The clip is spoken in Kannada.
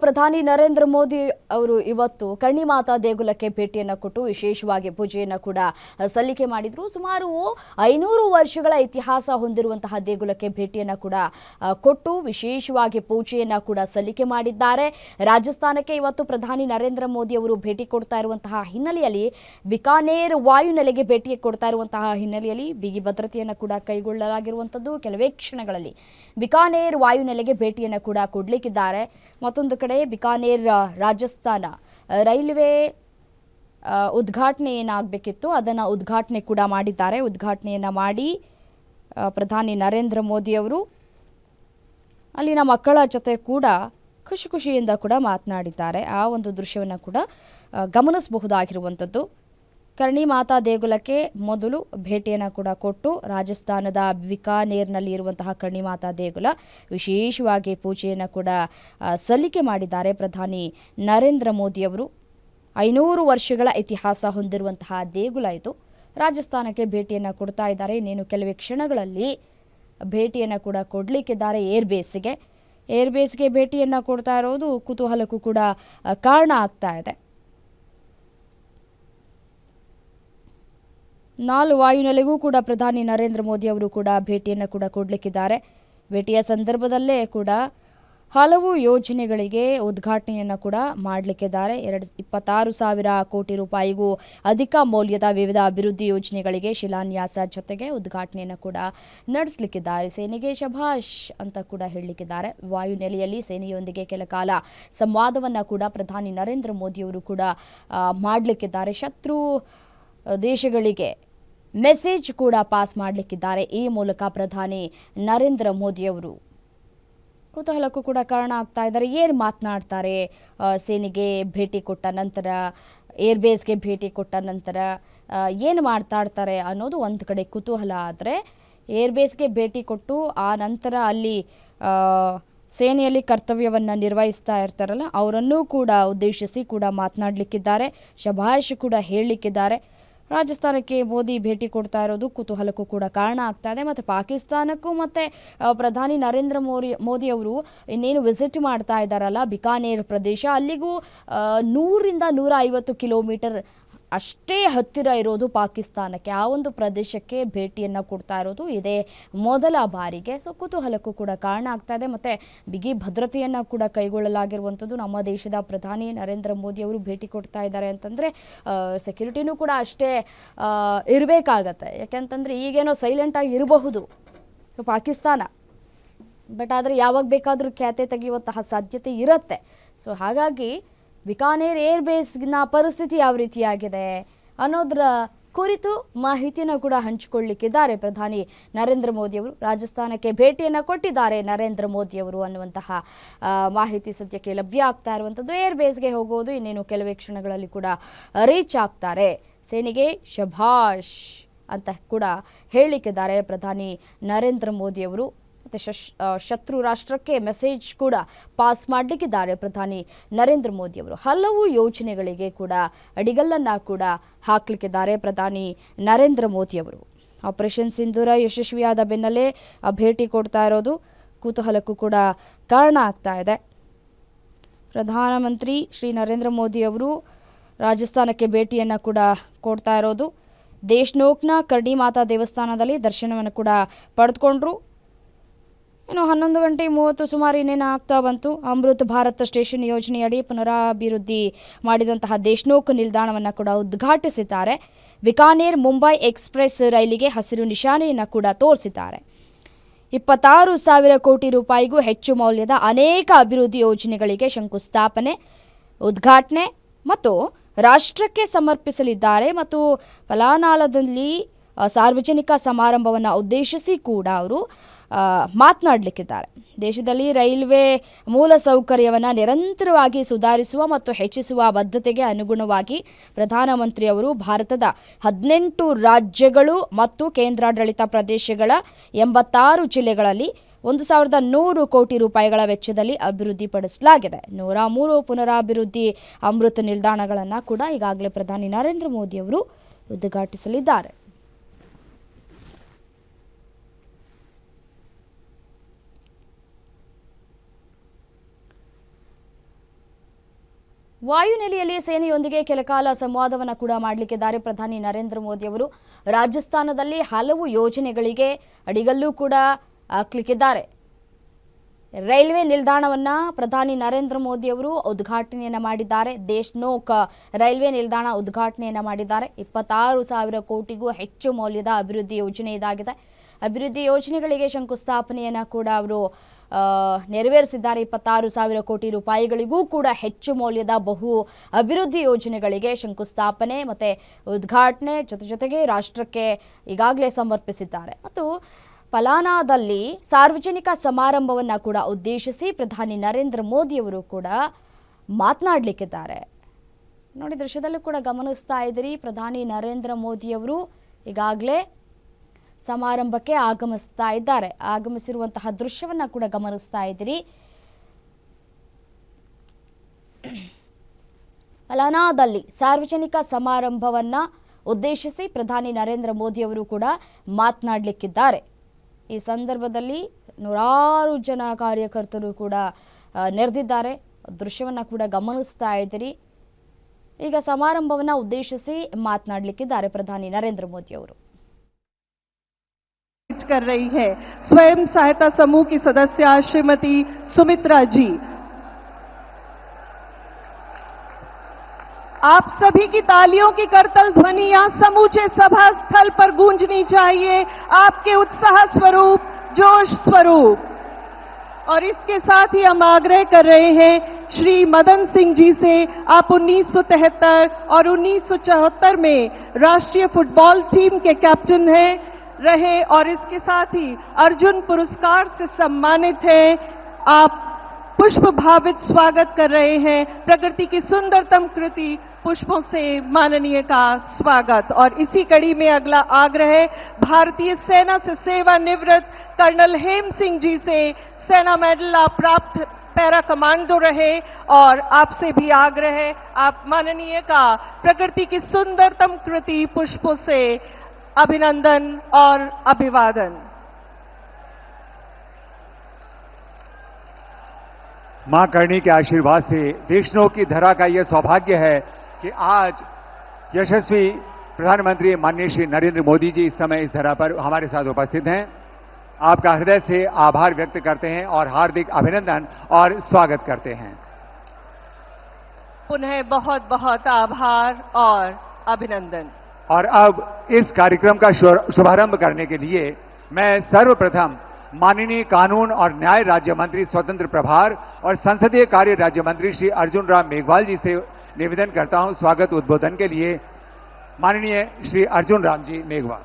ಪ್ರಧಾನಿ ನರೇಂದ್ರ ಮೋದಿ ಅವರು ಇವತ್ತು ಕರ್ಣಿಮಾತಾ ದೇಗುಲಕ್ಕೆ ಭೇಟಿಯನ್ನು ಕೊಟ್ಟು ವಿಶೇಷವಾಗಿ ಪೂಜೆಯನ್ನು ಕೂಡ ಸಲ್ಲಿಕೆ ಮಾಡಿದರು. ಸುಮಾರು ಐನೂರು ವರ್ಷಗಳ ಇತಿಹಾಸ ಹೊಂದಿರುವಂತಹ ದೇಗುಲಕ್ಕೆ ಭೇಟಿಯನ್ನು ಕೂಡ ಕೊಟ್ಟು ವಿಶೇಷವಾಗಿ ಪೂಜೆಯನ್ನು ಕೂಡ ಸಲ್ಲಿಕೆ ಮಾಡಿದ್ದಾರೆ. ರಾಜಸ್ಥಾನಕ್ಕೆ ಇವತ್ತು ಪ್ರಧಾನಿ ನರೇಂದ್ರ ಮೋದಿ ಅವರು ಭೇಟಿ ಕೊಡ್ತಾ ಇರುವಂತಹ ಹಿನ್ನೆಲೆಯಲ್ಲಿ ಬಿಕಾನೇರ್ ವಾಯುನೆಲೆಗೆ ಭೇಟಿ ಕೊಡ್ತಾ ಇರುವಂತಹ ಹಿನ್ನೆಲೆಯಲ್ಲಿ ಬಿಗಿ ಭದ್ರತೆಯನ್ನು ಕೂಡ ಕೈಗೊಳ್ಳಲಾಗಿರುವಂಥದ್ದು. ಕೆಲವೇ ಕ್ಷಣಗಳಲ್ಲಿ ಬಿಕಾನೇರ್ ವಾಯುನೆಲೆಗೆ ಭೇಟಿಯನ್ನು ಕೂಡ ಕೊಡಲಿಕ್ಕಿದ್ದಾರೆ. ಮತ್ತೊಂದು ಕಡೆ ಬಿಕಾನೇರ್ ರಾಜಸ್ಥಾನ. ರೈಲ್ವೆ ಉದ್ಘಾಟನೆ ಏನಾಗಬೇಕಿತ್ತು, ಅದನ್ನು ಉದ್ಘಾಟನೆ ಕೂಡ ಮಾಡಿದ್ದಾರೆ. ಉದ್ಘಾಟನೆಯನ್ನು ಮಾಡಿ ಪ್ರಧಾನಿ ನರೇಂದ್ರ ಮೋದಿಯವರು ಅಲ್ಲಿನ ಮಕ್ಕಳ ಜೊತೆ ಕೂಡ ಖುಷಿ ಖುಷಿಯಿಂದ ಕೂಡ ಮಾತನಾಡಿದ್ದಾರೆ. ಆ ಒಂದು ದೃಶ್ಯವನ್ನು ಕೂಡ ಗಮನಿಸಬಹುದಾಗಿರುವಂಥದ್ದು. ಕರ್ಣಿ ಮಾತಾ ದೇಗುಲಕ್ಕೆ ಮೊದಲು ಭೇಟಿಯನ್ನು ಕೂಡ ಕೊಟ್ಟು ರಾಜಸ್ಥಾನದ ಬಿಕಾನೇರ್ನಲ್ಲಿ ಇರುವಂತಹ ಕರ್ಣಿ ಮಾತಾ ದೇಗುಲ ವಿಶೇಷವಾಗಿ ಪೂಜೆಯನ್ನು ಕೂಡ ಸಲ್ಲಿಕೆ ಮಾಡಿದ್ದಾರೆ. ಪ್ರಧಾನಿ ನರೇಂದ್ರ ಮೋದಿಯವರು ಐನೂರು ವರ್ಷಗಳ ಇತಿಹಾಸ ಹೊಂದಿರುವಂತಹ ದೇಗುಲ ಇದು. ರಾಜಸ್ಥಾನಕ್ಕೆ ಭೇಟಿಯನ್ನು ಕೊಡ್ತಾ ಇದ್ದಾರೆ. ಇನ್ನೇನು ಕೆಲವೇ ಕ್ಷಣಗಳಲ್ಲಿ ಭೇಟಿಯನ್ನು ಕೂಡ ಕೊಡಲಿಕ್ಕಿದ್ದಾರೆ ಏರ್ ಬೇಸ್ಗೆ. ಏರ್ ಬೇಸ್ಗೆ ಭೇಟಿಯನ್ನು ಕೊಡ್ತಾ ಇರೋದು ಕುತೂಹಲಕ್ಕೂ ಕೂಡ ಕಾರಣ ಆಗ್ತಾ ಇದೆ. ನಾಲ್ ವಾಯುನೆಲೆಗೂ ಕೂಡ ಪ್ರಧಾನಿ ನರೇಂದ್ರ ಮೋದಿ ಅವರು ಕೂಡ ಭೇಟಿಯನ್ನು ಕೂಡ ಕೊಡಲಿಕ್ಕಿದ್ದಾರೆ. ಭೇಟಿಯ ಸಂದರ್ಭದಲ್ಲೇ ಕೂಡ ಹಲವು ಯೋಜನೆಗಳಿಗೆ ಉದ್ಘಾಟನೆಯನ್ನು ಕೂಡ ಮಾಡಲಿಕ್ಕಿದ್ದಾರೆ. ಎರಡು, ಇಪ್ಪತ್ತಾರು ಸಾವಿರ ಕೋಟಿ ರೂಪಾಯಿಗೂ ಅಧಿಕ ಮೌಲ್ಯದ ವಿವಿಧ ಅಭಿವೃದ್ಧಿ ಯೋಜನೆಗಳಿಗೆ ಶಿಲಾನ್ಯಾಸ ಜೊತೆಗೆ ಉದ್ಘಾಟನೆಯನ್ನು ಕೂಡ ನಡೆಸಲಿಕ್ಕಿದ್ದಾರೆ. ಸೇನೆಗೆ ಶಭಾಷ್ ಅಂತ ಕೂಡ ಹೇಳಲಿಕ್ಕಿದ್ದಾರೆ ವಾಯುನೆಲೆಯಲ್ಲಿ ಸೇನೆಯೊಂದಿಗೆ ಕೆಲ ಕಾಲ ಸಂವಾದವನ್ನು ಕೂಡ ಪ್ರಧಾನಿ ನರೇಂದ್ರ ಮೋದಿಯವರು ಕೂಡ ಮಾಡಲಿಕ್ಕಿದ್ದಾರೆ. ಶತ್ರು ದೇಶಗಳಿಗೆ ಮೆಸೇಜ್ ಕೂಡ ಪಾಸ್ ಮಾಡಲಿಕ್ಕಿದ್ದಾರೆ. ಈ ಮೂಲಕ ಪ್ರಧಾನಿ ನರೇಂದ್ರ ಮೋದಿಯವರು ಕುತೂಹಲಕ್ಕೂ ಕೂಡ ಕಾರಣ ಆಗ್ತಾ ಇದ್ದಾರೆ. ಏನು ಮಾತನಾಡ್ತಾರೆ? ಸೇನೆಗೆ ಭೇಟಿ ಕೊಟ್ಟ ನಂತರ, ಏರ್ಬೇಸ್ಗೆ ಭೇಟಿ ಕೊಟ್ಟ ನಂತರ ಏನು ಮಾತಾಡ್ತಾರೆ ಅನ್ನೋದು ಒಂದು ಕಡೆ ಕುತೂಹಲ ಆದರೆ, ಏರ್ಬೇಸ್ಗೆ ಭೇಟಿ ಕೊಟ್ಟು ಆ ನಂತರ ಅಲ್ಲಿ ಸೇನೆಯಲ್ಲಿ ಕರ್ತವ್ಯವನ್ನು ನಿರ್ವಹಿಸ್ತಾ ಇರ್ತಾರಲ್ಲ, ಅವರನ್ನೂ ಕೂಡ ಉದ್ದೇಶಿಸಿ ಕೂಡ ಮಾತನಾಡಲಿಕ್ಕಿದ್ದಾರೆ. ಶಭಾಷ್ ಕೂಡ ಹೇಳಲಿಕ್ಕಿದ್ದಾರೆ. ರಾಜಸ್ಥಾನಕ್ಕೆ ಮೋದಿ ಭೇಟಿ ಕೊಡ್ತಾ ಇರೋದು ಕುತೂಹಲಕ್ಕೂ ಕೂಡ ಕಾರಣ ಆಗ್ತಾ ಇದೆ. ಮತ್ತು ಪಾಕಿಸ್ತಾನಕ್ಕೂ ಮತ್ತು ಪ್ರಧಾನಿ ನರೇಂದ್ರ ಮೋದಿ ಮೋದಿ ಅವರು ಇನ್ನೇನು ವಿಸಿಟ್ ಮಾಡ್ತಾ ಇದ್ದಾರಲ್ಲ ಬಿಕಾನೇರ್ ಪ್ರದೇಶ, ಅಲ್ಲಿಗೂ ನೂರಿಂದ ನೂರ ಐವತ್ತು ಕಿಲೋಮೀಟರ್ ಅಷ್ಟೇ ಹತ್ತಿರ ಇರೋದು ಪಾಕಿಸ್ತಾನಕ್ಕೆ. ಆ ಒಂದು ಪ್ರದೇಶಕ್ಕೆ ಭೇಟಿಯನ್ನು ಕೊಡ್ತಾ ಇರೋದು ಇದೇ ಮೊದಲ ಬಾರಿಗೆ. ಸೊ ಕುತೂಹಲಕ್ಕೂ ಕೂಡ ಕಾರಣ ಆಗ್ತಾ ಇದೆ. ಮತ್ತು ಬಿಗಿ ಭದ್ರತೆಯನ್ನು ಕೂಡ ಕೈಗೊಳ್ಳಲಾಗಿರುವಂಥದ್ದು ನಮ್ಮ ದೇಶದ ಪ್ರಧಾನಿ ನರೇಂದ್ರ ಮೋದಿ ಅವರು ಭೇಟಿ ಕೊಡ್ತಾ ಇದ್ದಾರೆ ಅಂತಂದರೆ ಸೆಕ್ಯೂರಿಟಿನೂ ಕೂಡ ಅಷ್ಟೇ ಇರಬೇಕಾಗತ್ತೆ. ಯಾಕೆಂತಂದರೆ ಈಗೇನೋ ಸೈಲೆಂಟಾಗಿ ಇರಬಹುದು. ಸೊ ಪಾಕಿಸ್ತಾನ. ಬಟ್ ಆದರೆ ಯಾವಾಗ ಬೇಕಾದರೂ ಖ್ಯಾತೆ ತೆಗೆಯುವಂತಹ ಸಾಧ್ಯತೆ ಇರುತ್ತೆ. ಸೊ ಹಾಗಾಗಿ ಬಿಕಾನೇರ್ ಏರ್ ಬೇಸ್ನ ಪರಿಸ್ಥಿತಿ ಯಾವ ರೀತಿಯಾಗಿದೆ ಅನ್ನೋದರ ಕುರಿತು ಮಾಹಿತಿಯನ್ನು ಕೂಡ ಹಂಚಿಕೊಳ್ಳಿಕ್ಕಿದ್ದಾರೆ ಪ್ರಧಾನಿ ನರೇಂದ್ರ ಮೋದಿಯವರು ರಾಜಸ್ಥಾನಕ್ಕೆ ಭೇಟಿಯನ್ನು ಕೊಟ್ಟಿದ್ದಾರೆ ನರೇಂದ್ರ ಮೋದಿಯವರು ಅನ್ನುವಂತಹ ಮಾಹಿತಿ ಸದ್ಯಕ್ಕೆ ಲಭ್ಯ ಆಗ್ತಾ ಇರುವಂಥದ್ದು ಏರ್ ಬೇಸ್ಗೆ ಹೋಗೋದು ಇನ್ನೇನು ಕೆಲವೇ ಕ್ಷಣಗಳಲ್ಲಿ ಕೂಡ ರೀಚ್ ಆಗ್ತಾರೆ. ಸೇನೆಗೆ ಶಭಾಷ್ ಅಂತ ಕೂಡ ಹೇಳಿಕ್ಕಿದ್ದಾರೆ ಪ್ರಧಾನಿ ನರೇಂದ್ರ ಮೋದಿಯವರು ಮತ್ತು ಶತ್ರು ರಾಷ್ಟ್ರಕ್ಕೆ ಮೆಸೇಜ್ ಕೂಡ ಪಾಸ್ ಮಾಡಲಿಕ್ಕಿದ್ದಾರೆ ಪ್ರಧಾನಿ ನರೇಂದ್ರ ಮೋದಿ ಅವರು. ಹಲವು ಯೋಜನೆಗಳಿಗೆ ಕೂಡ ಅಡಿಗಲ್ಲನ್ನು ಕೂಡ ಹಾಕಲಿಕ್ಕಿದ್ದಾರೆ ಪ್ರಧಾನಿ ನರೇಂದ್ರ ಮೋದಿ ಅವರು. ಆಪರೇಷನ್ ಸಿಂಧೂರ ಯಶಸ್ವಿಯಾದ ಬೆನ್ನಲ್ಲೇ ಭೇಟಿ ಕೊಡ್ತಾ ಇರೋದು ಕುತೂಹಲಕ್ಕೂ ಕೂಡ ಕಾರಣ ಆಗ್ತಾ ಇದೆ. ಪ್ರಧಾನಮಂತ್ರಿ ಶ್ರೀ ನರೇಂದ್ರ ಮೋದಿ ಅವರು ರಾಜಸ್ಥಾನಕ್ಕೆ ಭೇಟಿಯನ್ನು ಕೂಡ ಕೊಡ್ತಾ ಇರೋದು. ದೇಶ್ನೋಕ್ನ ಕರ್ಡಿ ಮಾತಾ ದೇವಸ್ಥಾನದಲ್ಲಿ ದರ್ಶನವನ್ನು ಕೂಡ ಪಡೆದುಕೊಂಡ್ರು. ಇನ್ನು ಹನ್ನೊಂದು ಗಂಟೆ ಮೂವತ್ತು ಸುಮಾರು ಇನ್ನೇನು ಆಗ್ತಾ ಬಂತು? ಅಮೃತ್ ಭಾರತ ಸ್ಟೇಷನ್ ಯೋಜನೆಯಡಿ ಪುನರಾಭಿವೃದ್ಧಿ ಮಾಡಿದಂತಹ ದೇಶ್ನೋಕ್ ನಿಲ್ದಾಣವನ್ನು ಕೂಡ ಉದ್ಘಾಟಿಸಿದ್ದಾರೆ. ಬಿಕಾನೇರ್, ಮುಂಬೈ ಎಕ್ಸ್ಪ್ರೆಸ್ ರೈಲಿಗೆ ಹಸಿರು ನಿಶಾನೆಯನ್ನು ಕೂಡ ತೋರಿಸಿದ್ದಾರೆ. ಇಪ್ಪತ್ತಾರು ಸಾವಿರ ಕೋಟಿ ರೂಪಾಯಿಗೂ ಹೆಚ್ಚು ಮೌಲ್ಯದ ಅನೇಕ ಅಭಿವೃದ್ಧಿ ಯೋಜನೆಗಳಿಗೆ ಶಂಕುಸ್ಥಾಪನೆ, ಉದ್ಘಾಟನೆ ಮತ್ತು ರಾಷ್ಟ್ರಕ್ಕೆ ಸಮರ್ಪಿಸಲಿದ್ದಾರೆ. ಮತ್ತು ಫಲಾನಾಲದಲ್ಲಿ ಸಾರ್ವಜನಿಕ ಸಮಾರಂಭವನ್ನು ಉದ್ದೇಶಿಸಿ ಕೂಡ ಅವರು ಮಾತನಾಡಲಿಕ್ಕಿದ್ದಾರೆ. ದೇಶದಲ್ಲಿ ರೈಲ್ವೆ ಮೂಲಸೌಕರ್ಯವನ್ನು ನಿರಂತರವಾಗಿ ಸುಧಾರಿಸುವ ಮತ್ತು ಹೆಚ್ಚಿಸುವ ಬದ್ಧತೆಗೆ ಅನುಗುಣವಾಗಿ ಪ್ರಧಾನಮಂತ್ರಿಯವರು ಭಾರತದ ಹದಿನೆಂಟು ರಾಜ್ಯಗಳು ಮತ್ತು ಕೇಂದ್ರಾಡಳಿತ ಪ್ರದೇಶಗಳ ಎಂಬತ್ತಾರು ಜಿಲ್ಲೆಗಳಲ್ಲಿ ಒಂದು ಸಾವಿರದ ನೂರು ಕೋಟಿ ರೂಪಾಯಿಗಳ ವೆಚ್ಚದಲ್ಲಿ ಅಭಿವೃದ್ಧಿಪಡಿಸಲಾಗಿದೆ. ನೂರ ಮೂರು ಪುನರಾಭಿವೃದ್ಧಿ ಅಮೃತ ನಿಲ್ದಾಣಗಳನ್ನು ಕೂಡ ಈಗಾಗಲೇ ಪ್ರಧಾನಿ ನರೇಂದ್ರ ಮೋದಿಯವರು ಉದ್ಘಾಟಿಸಲಿದ್ದಾರೆ. ವಾಯುನೆಲೆಯಲ್ಲಿ ಸೇನೆಯೊಂದಿಗೆ ಕೆಲಕಾಲ ಸಂವಾದವನ್ನು ಕೂಡ ಮಾಡಲಿಕ್ಕಿದ್ದಾರೆ ಪ್ರಧಾನಿ ನರೇಂದ್ರ ಮೋದಿ ಅವರು. ರಾಜಸ್ಥಾನದಲ್ಲಿ ಹಲವು ಯೋಜನೆಗಳಿಗೆ ಅಡಿಗಲ್ಲೂ ಕೂಡ ಹಾಕ್ಲಿಕ್ಕಿದ್ದಾರೆ. ರೈಲ್ವೆ ನಿಲ್ದಾಣವನ್ನು ಪ್ರಧಾನಿ ನರೇಂದ್ರ ಮೋದಿ ಅವರು ಉದ್ಘಾಟನೆಯನ್ನು ಮಾಡಿದ್ದಾರೆ. ದೇಶ್ನೋಕ್ ರೈಲ್ವೆ ನಿಲ್ದಾಣ ಉದ್ಘಾಟನೆಯನ್ನು ಮಾಡಿದ್ದಾರೆ. ಇಪ್ಪತ್ತಾರು ಸಾವಿರ ಕೋಟಿಗೂ ಹೆಚ್ಚು ಮೌಲ್ಯದ ಅಭಿವೃದ್ಧಿ ಯೋಜನೆ ಇದಾಗಿದೆ. ಅಭಿವೃದ್ಧಿ ಯೋಜನೆಗಳಿಗೆ ಶಂಕುಸ್ಥಾಪನೆಯನ್ನು ಕೂಡ ಅವರು ನೆರವೇರಿಸಿದ್ದಾರೆ. ಇಪ್ಪತ್ತಾರು ಸಾವಿರ ಕೋಟಿ ರೂಪಾಯಿಗಳಿಗೂ ಕೂಡ ಹೆಚ್ಚು ಮೌಲ್ಯದ ಬಹು ಅಭಿವೃದ್ಧಿ ಯೋಜನೆಗಳಿಗೆ ಶಂಕುಸ್ಥಾಪನೆ ಮತ್ತು ಉದ್ಘಾಟನೆ ಜೊತೆ ಜೊತೆಗೆ ರಾಷ್ಟ್ರಕ್ಕೆ ಈಗಾಗಲೇ ಸಮರ್ಪಿಸಿದ್ದಾರೆ. ಮತ್ತು ಫಲಾನಾದಲ್ಲಿ ಸಾರ್ವಜನಿಕ ಸಮಾರಂಭವನ್ನು ಕೂಡ ಉದ್ದೇಶಿಸಿ ಪ್ರಧಾನಿ ನರೇಂದ್ರ ಮೋದಿಯವರು ಕೂಡ ಮಾತನಾಡಲಿಕ್ಕಿದ್ದಾರೆ. ನೋಡಿ, ದೃಶ್ಯದಲ್ಲೂ ಕೂಡ ಗಮನಿಸ್ತಾ ಇದ್ದೀರಿ, ಪ್ರಧಾನಿ ನರೇಂದ್ರ ಮೋದಿಯವರು ಈಗಾಗಲೇ ಸಮಾರಂಭಕ್ಕೆ ಆಗಮಿಸ್ತಾ ಇದ್ದಾರೆ. ಆಗಮಿಸಿರುವಂತಹ ದೃಶ್ಯವನ್ನು ಕೂಡ ಗಮನಿಸ್ತಾ ಇದ್ದೀರಿ. ಅಲಾನಾದಲ್ಲಿ ಸಾರ್ವಜನಿಕ ಸಮಾರಂಭವನ್ನು ಉದ್ದೇಶಿಸಿ ಪ್ರಧಾನಿ ನರೇಂದ್ರ ಮೋದಿಯವರು ಕೂಡ ಮಾತನಾಡಲಿಕ್ಕಿದ್ದಾರೆ. ಈ ಸಂದರ್ಭದಲ್ಲಿ ನೂರಾರು ಜನ ಕಾರ್ಯಕರ್ತರು ಕೂಡ ಆ, ನೆರೆದಿದ್ದಾರೆ ದೃಶ್ಯವನ್ನು ಕೂಡ ಗಮನಿಸ್ತಾ ಇದ್ದೀರಿ ಈಗ ಸಮಾರಂಭವನ್ನು ಉದ್ದೇಶಿಸಿ ಮಾತನಾಡಲಿಕ್ಕಿದ್ದಾರೆ ಪ್ರಧಾನಿ ನರೇಂದ್ರ ಮೋದಿಯವರು कर रही है स्वयं सहायता समूह की सदस्य श्रीमती सुमित्रा जी आप सभी की तालियों की करतल ध्वनि यहाँ समूचे सभा स्थल पर गूंजनी चाहिए आपके उत्साह स्वरूप, जोश स्वरूप। और इसके साथ ही हम आग्रह कर रहे हैं, श्री मदन सिंह जी से आप 1973 और 1974 में राष्ट्रीय फुटबॉल टीम के कैप्टन हैं, रहे और इसके साथ ही अर्जुन पुरस्कार से सम्मानित हैं। आप पुष्प भावित स्वागत कर रहे हैं, प्रकृति की सुंदरतम कृति पुष्पों से माननीय का स्वागत। और इसी कड़ी में अगला आग्रह, भारतीय सेना से सेवानिवृत्त कर्नल हेम सिंह जी से सेना मेडल आप प्राप्त पैरा कमांडो रहे। और आपसे भी आग्रह, आप माननीय का प्रकृति की सुंदरतम कृति पुष्पों से अभिनंदन और अभिवादन। माँ करणी के आशीर्वाद से देशनों की धरा का यह सौभाग्य है कि आज यशस्वी प्रधानमंत्री माननीय श्री नरेंद्र मोदी जी इस समय इस धरा पर हमारे साथ उपस्थित हैं। आपका हृदय से आभार व्यक्त करते हैं और हार्दिक अभिनंदन और स्वागत करते हैं। पुनः बहुत बहुत आभार और अभिनंदन। और अब इस कार्यक्रम का शुभारंभ करने के लिए मैं सर्वप्रथम माननीय कानून और न्याय राज्य मंत्री स्वतंत्र प्रभार और संसदीय कार्य राज्य मंत्री श्री अर्जुन राम मेघवाल जी से निवेदन करता हूँ स्वागत उद्बोधन के लिए। माननीय श्री अर्जुन राम जी मेघवाल।